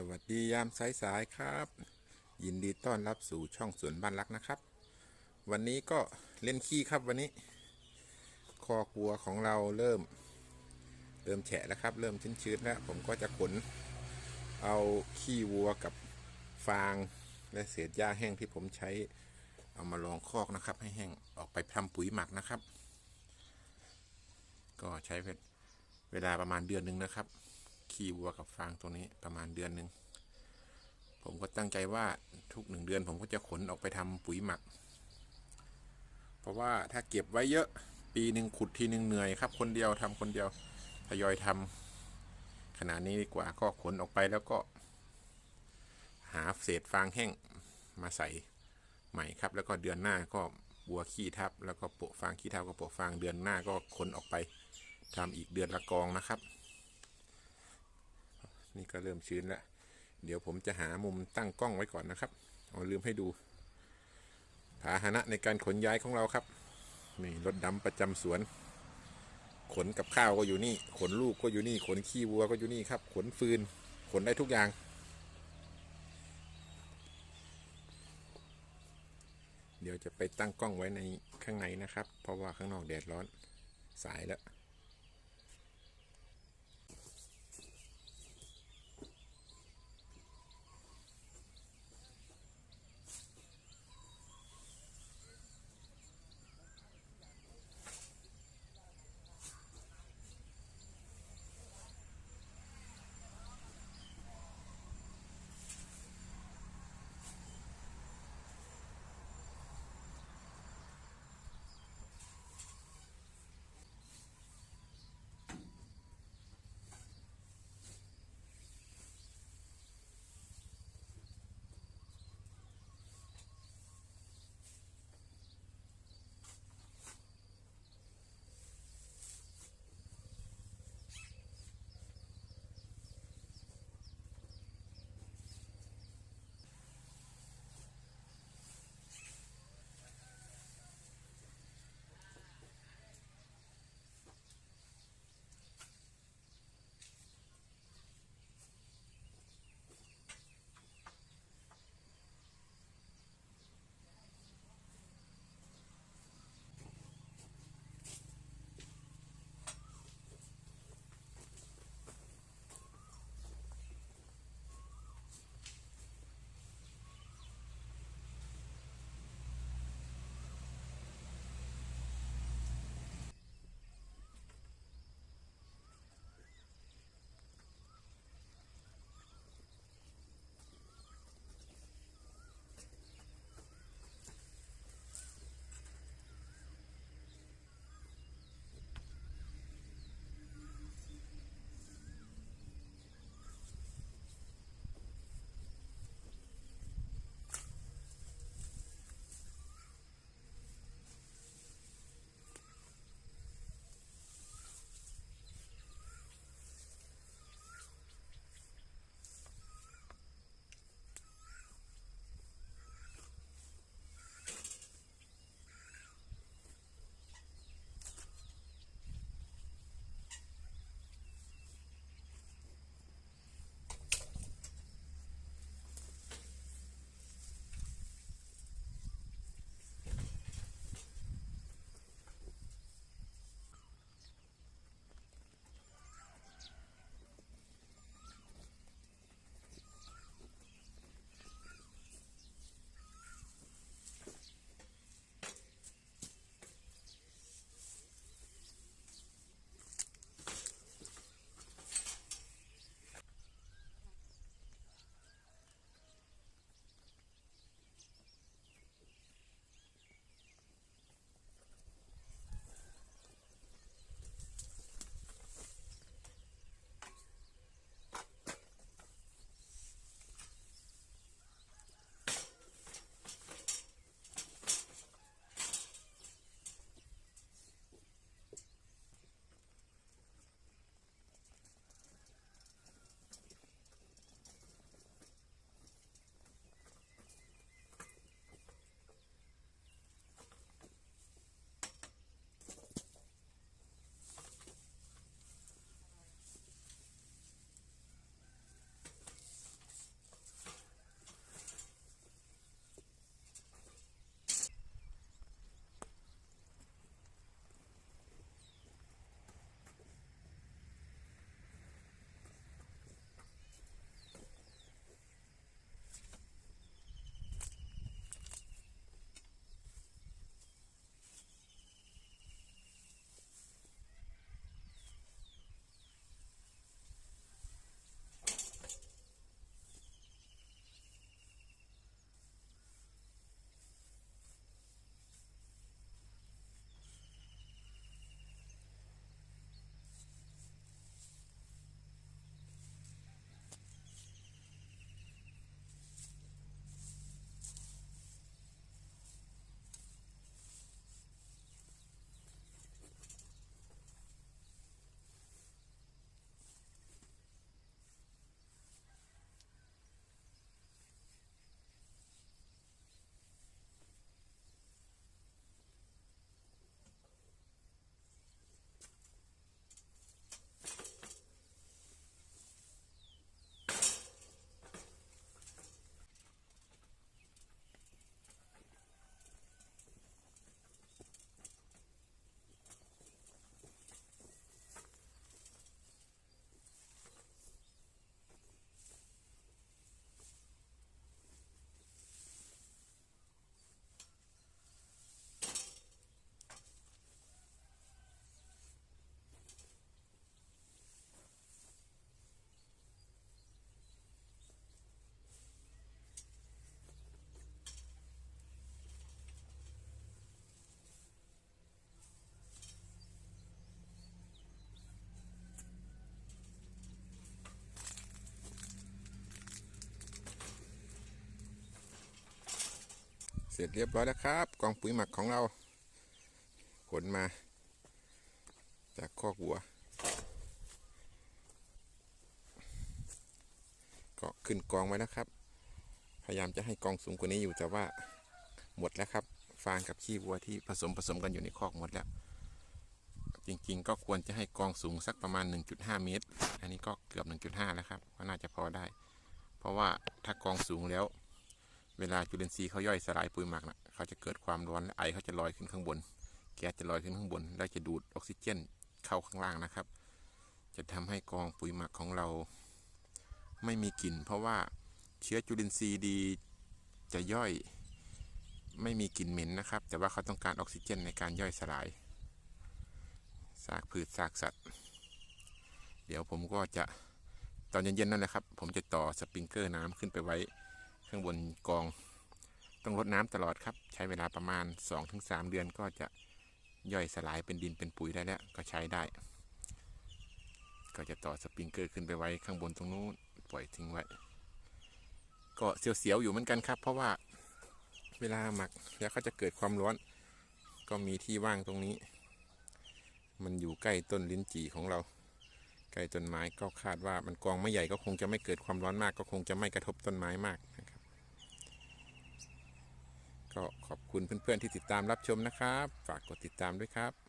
สวัสดียามสายๆครับ ยินดีต้อนรับสู่ช่องสวนบ้านรักนะครับ วันนี้ก็เล่นขี้ครับวันนี้ คอกวัวของเราเริ่ม เริ่มแฉะแล้วครับ เริ่มชื้นๆแล้วผมก็จะขน เอาขี้วัวกับฟางและเศษหญ้าแห้งที่ผมใช้ เอามาลองคอกนะครับ ให้แห้งออกไปทำปุ๋ยหมักนะครับ ก็ใช้เวลาประมาณเดือนหนึ่งนะครับ ขี้วัวกับฟางตัวนี้ประมาณเดือนหนึ่งผมก็ตั้งใจว่าทุกหนึ่งเดือน ผมก็จะขนออกไปทำปุ๋ยหมัก เพราะว่าถ้าเก็บไว้เยอะปีหนึ่งขุดทีหนึ่งเหนื่อยครับ คนเดียวทำคนเดียวทยอยทำขนาดนี้ดีกว่าก็ขนออกไปแล้วก็ หาเศษฟางแห้งมาใส่ใหม่ครับ แล้วก็เดือนหน้าก็บัวขี้ทับ แล้วก็โปะฟางขี้ทับก็โปะฟางเดือนหน้าก็ขนออกไปทำอีกเดือนละกองนะครับ นี่ก็เริ่มชื้นแล้ว เดี๋ยวผมจะหามุมตั้งกล้องไว้ก่อนนะครับเอาลืมให้ดูพาหนะในการขนย้ายของเราครับนี่รถดำประจำสวน ขนกับข้าวก็อยู่นี่ ขนลูกก็อยู่นี่ ขนขี้วัวก็อยู่นี่ครับ ขนฟืน ขนได้ทุกอย่าง เดี๋ยวจะไปตั้งกล้องไว้ในข้างในนะครับ เพราะว่าข้างนอกแดดร้อนสายแล้ว เสร็จเรียบร้อยแล้วครับ กองปุ๋ยหมักของเรา ขนมา จากคอกวัว ก็ขึ้นกองไว้แล้วครับ พยายามจะให้กองสูงกว่านี้อยู่แต่ว่าหมดแล้วครับ ฟางกับขี้วัวที่ผสมผสมกันอยู่ในคอกหมดแล้ว จริงๆ ก็ควรจะให้กองสูงสักประมาณ 1.5 เมตร อันนี้ก็เกือบ 1.5 แล้วครับ ก็น่าจะพอได้ เพราะว่าถ้ากองสูงแล้ว เวลาจุลินทรีย์เขาย่อยสลายปุ๋ยหมักนะเขาจะเกิดความร้อนและไอเขาจะลอยขึ้นข้างบน แก๊สจะลอยขึ้นข้างบน แล้วจะดูดออกซิเจนเข้าข้างล่างนะครับ จะทำให้กองปุ๋ยหมักของเรา ไม่มีกลิ่น เพราะว่าเชื้อจุลินทรีย์ดีจะย่อยไม่มีกลิ่นเหม็นนะครับ แต่ว่าเขาต้องการออกซิเจนในการย่อยสลายซากพืชซากสัตว์ เดี๋ยวผมก็จะตอนเย็นๆนั่นแหละครับ ผมจะต่อสปริงเกอร์น้ำขึ้นไปไว้ ข้างบนกองต้องรดน้ำตลอดครับ ใช้เวลาประมาณ 2-3 เดือนก็จะย่อยสลายเป็นดินเป็นปุ๋ยได้แล้วก็ใช้ได้ ก็จะต่อสปริงเกอร์ขึ้นไปไว้ข้างบนตรงนู้นปล่อยทิ้งไว้ ก็เสียวๆอยู่เหมือนกันครับ เพราะว่าเวลาหมักแล้วก็จะเกิดความร้อน ก็มีที่ว่างตรงนี้ มันอยู่ใกล้ต้นลิ้นจี่ของเรา ใกล้ต้นไม้ก็คาดว่ามันกองไม่ใหญ่ก็คงจะไม่เกิดความร้อนมาก ก็คงจะไม่กระทบต้นไม้มาก ก็ขอบคุณเพื่อนๆที่ติดตามรับชมนะครับ ฝากกดติดตามด้วยครับ